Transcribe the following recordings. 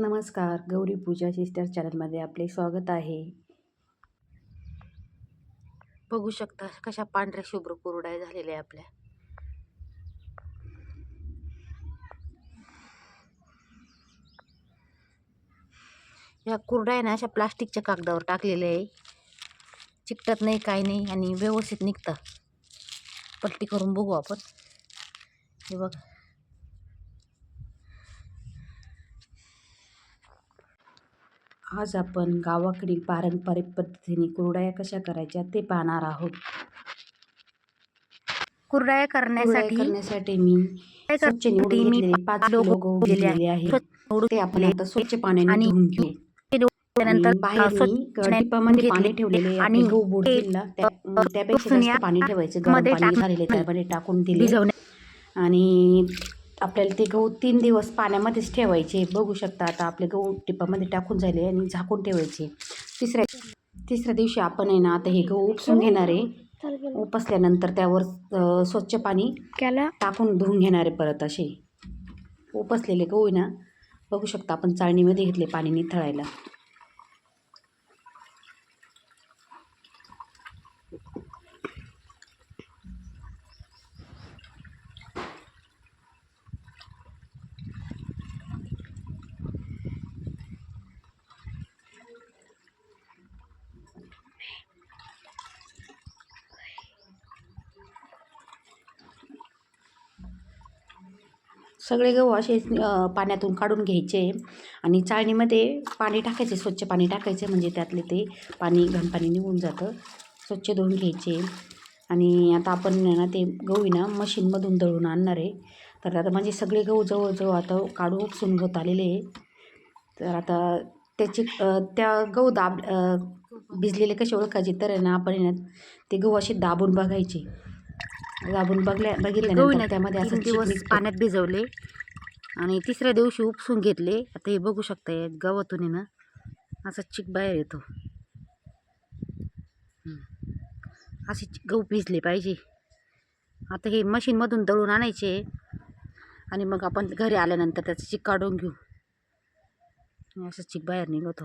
नमस्कार गौरी पूजा सिस्टर चॅनलमध्ये आपले स्वागत आहे. बघू शकता कशा पांढऱ्या शुभ्र कुरड्या झालेल्या आहे आपल्या. या कुरड्या ना अशा प्लास्टिकच्या कागदावर टाकलेल्या आहे. चिकटत नाही काही नाही आणि व्यवस्थित निघतं. पलटी करून बघू आपण. हे बघ. आज आपण गावाकडील पारंपरिक पद्धतीने कुरडया कशा करायच्या ते पाहणार आहोत. कुरड्या करण्यासाठी करण्यासाठी मी स्वच्छ निवडून घेतलेले पाच लोक ते आपण आता स्वच्छ पाण्याने आणि धुवून घेऊ. त्यानंतर बाहेर मी पाणी ठेवलेले आणि गहू त्यापेक्षा जास्त पाणी ठेवायचं. गरम पाणी झालेले त्यामध्ये टाकून दिले. आणि आपल्याला ते गहू तीन दिवस पाण्यामध्येच ठेवायचे. बघू शकता आता आपले गहू टिपामध्ये टाकून झाले आणि झाकून ठेवायचे. तिसऱ्या तिसऱ्या दिवशी आपण आहे ना आता हे गहू उपसून घेणार आहे. उपसल्यानंतर त्यावर स्वच्छ पाणी केला. टाकून धुवून घेणार आहे परत असे. उपसलेले गहू आहे ना बघू शकता आपण चाळणीमध्ये घेतले पाणी निथळायला. सगळे गहू असे पाण्यातून काढून घ्यायचे आणि चाळणीमध्ये पाणी टाकायचे स्वच्छ पाणी टाकायचे म्हणजे त्यातले ते पाणी घन पाणी निघून जातं. स्वच्छ धुवून घ्यायचे. आणि आता आपण आहे ना ते गहू ना मशीनमधून दळून आणणार आहे. तर आता म्हणजे सगळे गहू जवळजवळ आता काढून उपसून होत आलेले आहे. तर आता त्याची त्या गहू दाब भिजलेले कसे ओळखायचे? तर आहे ना आपण आहे ना ते गहू असे दाबून बघायचे. दाबून बघल्या गहू बघितल्यानंतर त्यामध्ये असं दिवस. पाण्यात भिजवले आणि तिसऱ्या दिवशी उपसून घेतले. आता हे बघू शकता आहे ना असा चिक बाहेर येतो. असे गहू भिजले पाहिजे. आता हे मशीनमधून दळून आणायचे आणि मग आपण घरी आल्यानंतर त्याचं चिक काढून घेऊ. असं चिक बाहेर निघतो.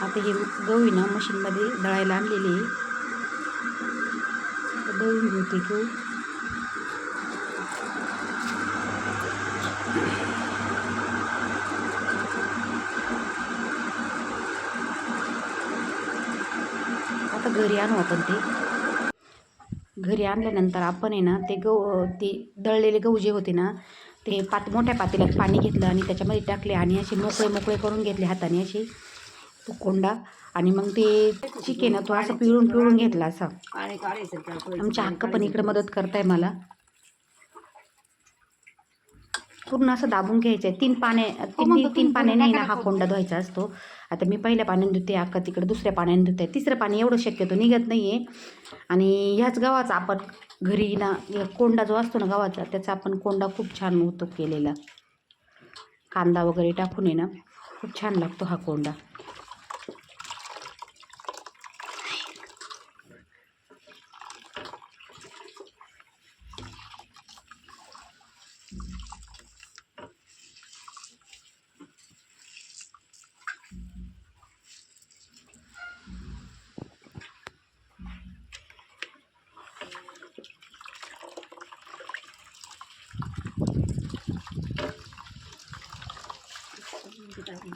आता हे गहू ना मशीनमध्ये दळायला आणलेले आहे. तर दळून आता घरी आणू आपण ते घरी आणल्यानंतर आपण आहे ना ते गहू ते दळलेले गहू जे होते ना ते पात मोठ्या पातेल्यात पाणी घेतलं आणि त्याच्यामध्ये टाकले आणि असे मोकळे मोकळे करून घेतले हाताने असे कोंडा आणि मग ते चिकन तो असं पिळून पिळून घेतला असा. आमच्या हक्क पण इकडे मदत करताय मला. पूर्ण असं दाबून घ्यायचं आहे तीन पाने तीन तीन- पाने पाण्याने ना हा कोंडा धुवायचा असतो. आता मी पहिल्या पाण्याने धुते अक्का तिकडे दुसऱ्या पाण्याने धुते. तिसरं पाणी एवढं शक्यतो निघत नाही आहे आणि ह्याच गावाचा आपण घरी ना कोंडा जो असतो ना गावाचा त्याचा आपण कोंडा खूप छान होतो केलेला. कांदा वगैरे टाकून आहे ना खूप छान लागतो हा कोंडा.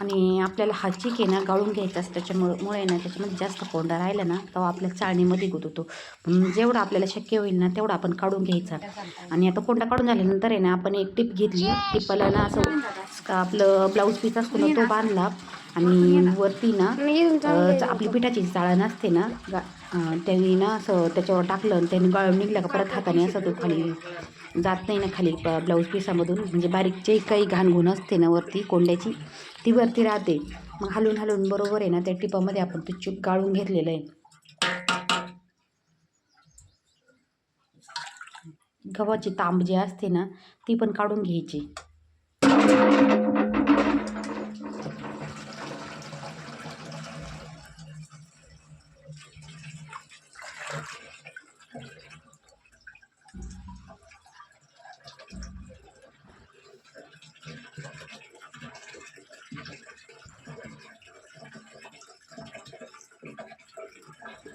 आणि आपल्याला हा चिक आहे ना गाळून घ्यायचा असतं त्याच्यामुळे मुळे ना त्याच्यामध्ये जास्त कोंडा राहिला ना तेव्हा आपल्या चाळणीमध्ये गुतवतो पण जेवढं आपल्याला शक्य होईल ना तेवढं आपण काढून घ्यायचा. आणि आता कोंडा काढून झाल्यानंतर आहे ना आपण एक टिप घेतली. टिपाला ना असं आपलं ब्लाऊज पीस असतो ना तो बांधला. आणि वरती ना आपली पिठाची चाळण असते ना त्यांनी ना असं त्याच्यावर टाकलं आणि त्यांनी गाळून निघलं का परत हाताने असं तो खाली जात नाही ना खाली ब्लाऊज पिसामधून म्हणजे बारीक जे काही घाणगुण असते ना वरती कोंड्याची ती वरती राहते. मग हलून हलवून बरोबर आहे ना त्या टिपामध्ये आपण ते चूक गाळून घेतलेलं आहे. गव्हाची तांब जी असते ना ती पण काढून घ्यायची.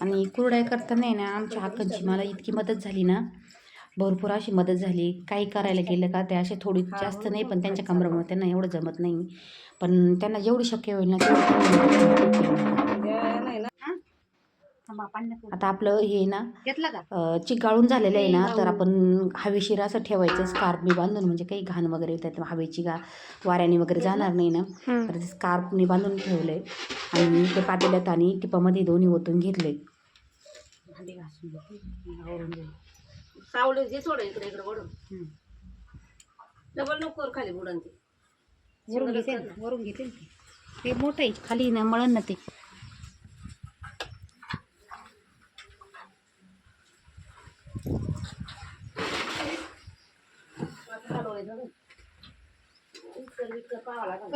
आणि कुरडाई करताना आहे ना आमच्या आकांची मला इतकी मदत झाली ना. भरपूर अशी मदत झाली. काही करायला गेलं का ते असे थोडी जास्त नाही पण त्यांच्या कमरामुळे त्यांना एवढं जमत नाही. पण त्यांना जेवढी शक्य होईल ना तेवढी. आता आपलं हे ना घेतला का? अ, चिक गाळून झालेलं आहे ना तर आपण हवेशीर असं ठेवायचं स्कार्फनी बांधून म्हणजे काही घाण वगैरे त्यात हवेची गा वाऱ्याने वगैरे जाणार नाही ना. तर ते स्कार्फनी बांधून ठेवलं आहे आणि ते पातेल्यात आणि टिपामध्ये दोन्ही ओतून घेतले भांडी घासून. आवरून जे सोड इकडे इकडे वडून. डबल नको खाली बुडन ते. वरून घेते वरून घेते ना ते. ते मोठं आहे खाली ना मळण ना ते.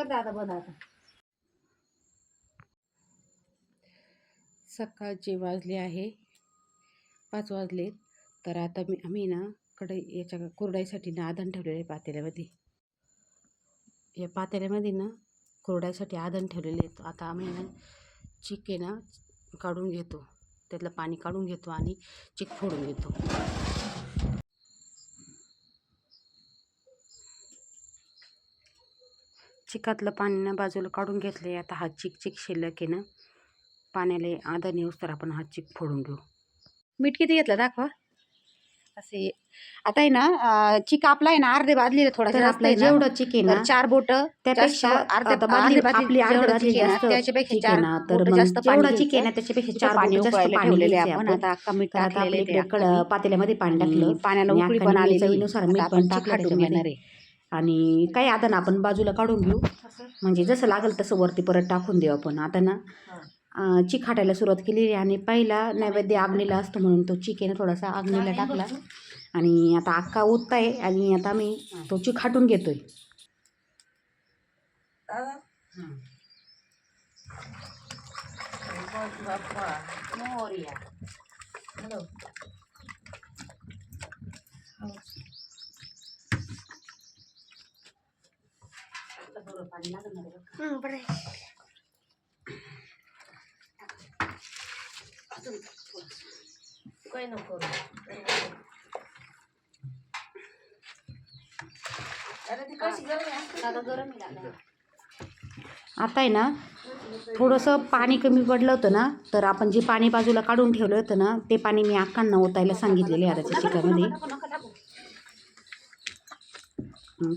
दादा बंद आता. सकाळचे वाजले आहे. पाच वाजले. तर आता मी आम्ही ना कडे याच्या कुरडाईसाठी ना आधण ठेवलेलं आहे पातेल्यामध्ये. या पातेल्यामध्ये ना कुरडाईसाठी आधण ठेवलेले आहेत. आता आम्ही ना चिक आहे ना काढून घेतो. त्यातलं पाणी काढून घेतो आणि चिक फोडून घेतो. चिकातलं पाणी ना बाजूला काढून घेतलं आता हा चिक चिक शिल्लक आहे ना. पाण्याला आधण येऊस तर आपण हा चिक फोडून घेऊ. मीठ किती घेतलं? दाखवा. असे. आता आहे ना चिक आपला आहे ना अर्धे आपलं आहे ना. जेवढं चिक आहे ना, तर चार बोट त्यापेक्षा त्याच्यापेक्षा चार तर जास्त जेवढं चिक आहे. ना त्याच्यापेक्षा चार पाणी ठेवलेले आपण. आता अक्का मीठ टाकलेलं. पातेल्यामध्ये पाणी टाकलं. पाण्याला उकळी पण आलेली चवीनुसार मीठ पण टाकलं घेणार आणि काही आता ना आपण बाजूला काढून घेऊ. म्हणजे जसं लागेल तसं वरती परत टाकून देऊ आपण. आता ना अं, चिक खाटायला सुरुवात केली आणि पहिला नैवेद्य आग्नीला असतो म्हणून तो चिक आहे ना थोडासा आग्नीला टाकला आणि आता अक्का ओतताय आणि आता मी तो चिक खाटून घेतोय काही नको आता आहे ना थोडंसं पाणी कमी पडलं होतं ना तर आपण जे पाणी बाजूला काढून ठेवलं होतं ना ते पाणी मी अक्कांना ओतायला सांगितलेले आहे आता चिकामध्ये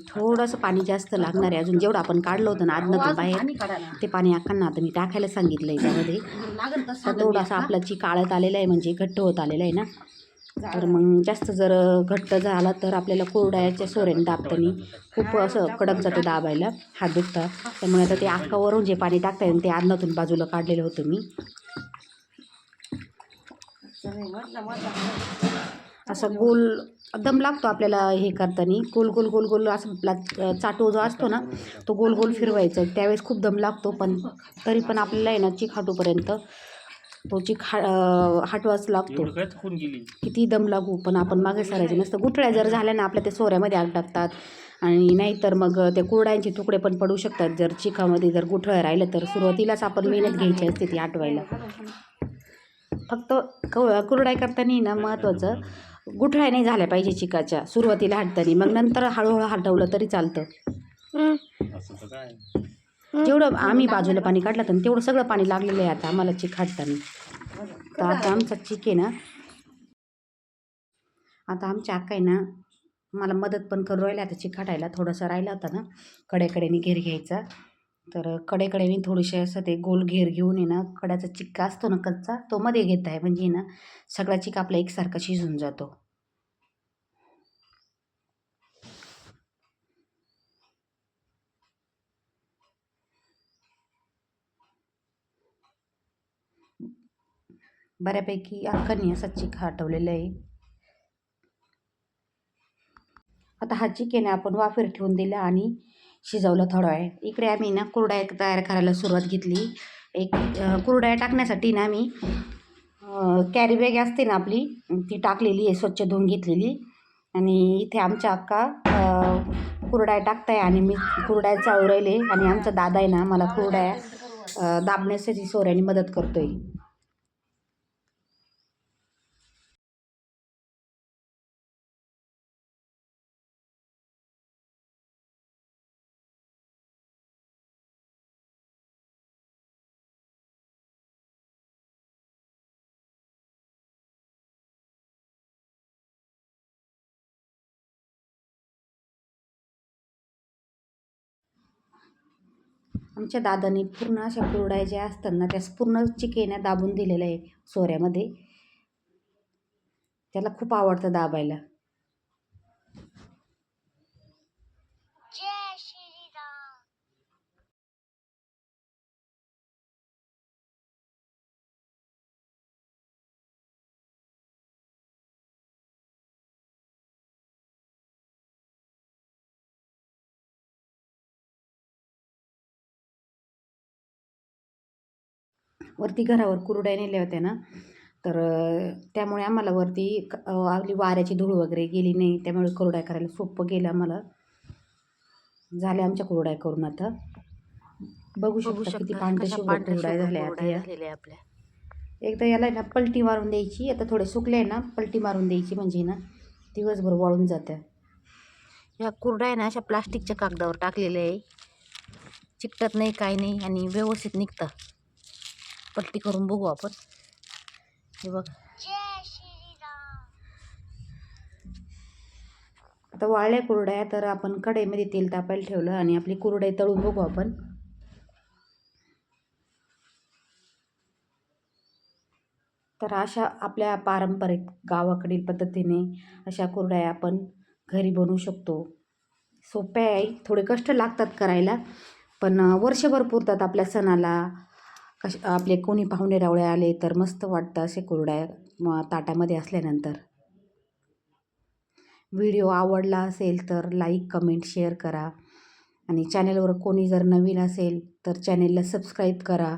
थोडंसं पाणी जास्त लागणार आहे अजून. जेवढं आपण काढलं होतं ना आदनं बाहेर. ते पाणी अक्कांना आता मी टाकायला सांगितलं आहे त्यामध्ये तर थोडासा आपला चिक आळत आलेला आहे म्हणजे घट्ट होत आलेला आहे ना. तर मग जास्त जर घट्ट झाला तर आपल्याला कोरड्याच्या सोऱ्याने दाबताना खूप असं कडक जातं दाबायला हात दुखतात. त्यामुळे आता ते अक्कावरून जे पाणी टाकता येईल ते अन्नातून बाजूला काढलेलं होतं मी. असं गोल दम लागतो आपल्याला हे करताना. गोल गोल गोल गोल असं आपला चाटो जो असतो ना तो गोल गोल फिरवायचा. त्यावेळेस खूप दम लागतो पण तरी पण आपल्याला आहे ना चिक हाटूपर्यंत तो चिक हा हाटवाच लागतो. किती दम लागू पण आपण मागे सरायचे. नसतं गुठळ्या जर झाल्या ना आपल्या ते सोऱ्यामध्ये आग टाकतात. आणि नाहीतर मग ते कुरड्यांचे तुकडे पण पडू शकतात. जर चिकामध्ये जर गुठळ्या राहिलं तर सुरुवातीलाच आपण मेहनत घ्यायची असते ती आटवायला. फक्त क कुरडाई करताना ना महत्त्वाचं गुठळ्या नाही झाल्या पाहिजे चिकाच्या. सुरुवातीला हाटताना मग नंतर हळूहळू हटवलं तरी चालतं. जेवढं आम्ही बाजूला पाणी काढलं तर तेवढं सगळं पाणी लागलेलं आहे आता आम्हाला चिक हाटताना तर आता आमचा चिक आहे ना आता आमच्या अक्का आहे ना मला मदत पण करू राहिल्या आता चिक हाटायला थोडंसं राहिला होता ना कडेकडेने घेर घ्यायचा. तर कडेकडेने थोडेसे असं ते गोल घेर घेऊन येणं ना कड्याचा चिक्का असतो ना कच्चा तो मध्ये घेत आहे. म्हणजे ना सगळा चिक आपला एकसारखा शिजून जातो. बऱ्यापैकी अख्खानी असा चिक हटवलेला आहे. आता हा चिकन आपण वाफेर ठेवून दिला आणि शिजवलं थोडा वेळ इकडे आम्ही ना कुरड्या तयार करायला सुरुवात घेतली. एक अं, कुरड्या टाकण्यासाठी ना आम्ही कॅरी बॅग असते ना आपली ती टाकलेली आहे स्वच्छ धुवून घेतलेली. आणि इथे आमच्या अक्का अं, कुरड्या टाकताय आणि मी कुरड्या चाळू राहिले. आणि आमचा दादा आहे ना मला कुरड्या दाबण्यासाठी सोऱ्याने मदत करतोय. आमच्या दादाने पूर्ण अशा कुरड्या ज्या असतात ना त्यास पूर्ण चिकेन्या दाबून दिलेलं आहे सोऱ्यामध्ये. त्याला खूप आवडतं दाबायला. वरती घरावर कुरड्या नेल्या होत्या ना तर त्यामुळे आम्हाला वरती आपली वाऱ्याची धूळ वगैरे गेली नाही त्यामुळे कुरड्या करायला सोपं गेलं आम्हाला. झाल्या आमच्या कुरड्या करून आता. बघू शकता किती पांढऱ्या कुरड्या झाल्या आपल्या. एकदा याला ना पलटी मारून द्यायची आता थोडे सुकले ना पलटी मारून द्यायची म्हणजे ना दिवसभर वाळून जात्या. ह्या कुरड्या आहे ना अशा प्लास्टिकच्या कागदावर टाकलेल्या आहे. चिकटत नाही काही नाही आणि व्यवस्थित निघतं. पलटी करून बघू आपण. हे बघ. आता वाळल्या कुरड्या तर आपण कढईमध्ये तेल तापायला ठेवलं आणि आपली कुरडई तळून बघू आपण. तर अशा आपल्या पारंपरिक गावाकडील पद्धतीने अशा कुरड्या आपण घरी बनवू शकतो. सोप्या आहे थोडे कष्ट लागतात करायला पण वर्षभर पुरतात आपल्या सणाला. कश आपले कोणी पाहुणे रावळे आले तर मस्त वाटतं असे कुरड्या ताटामध्ये असल्यानंतर. व्हिडिओ आवडला असेल तर लाईक कमेंट शेअर करा. आणि चॅनलवर कोणी जर नवीन असेल तर चॅनेलला सबस्क्राईब करा.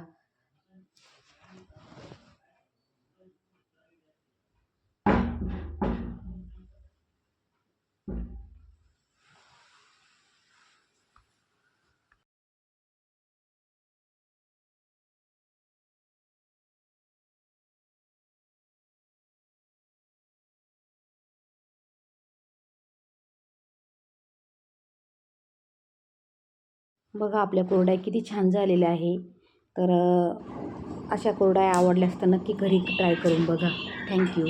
बघा आपल्या कोरडाई किती छान झालेल्या आहे. तर अशा कुरड्या आवडल्यास तर नक्की घरी ट्राय करून बघा. थँक्यू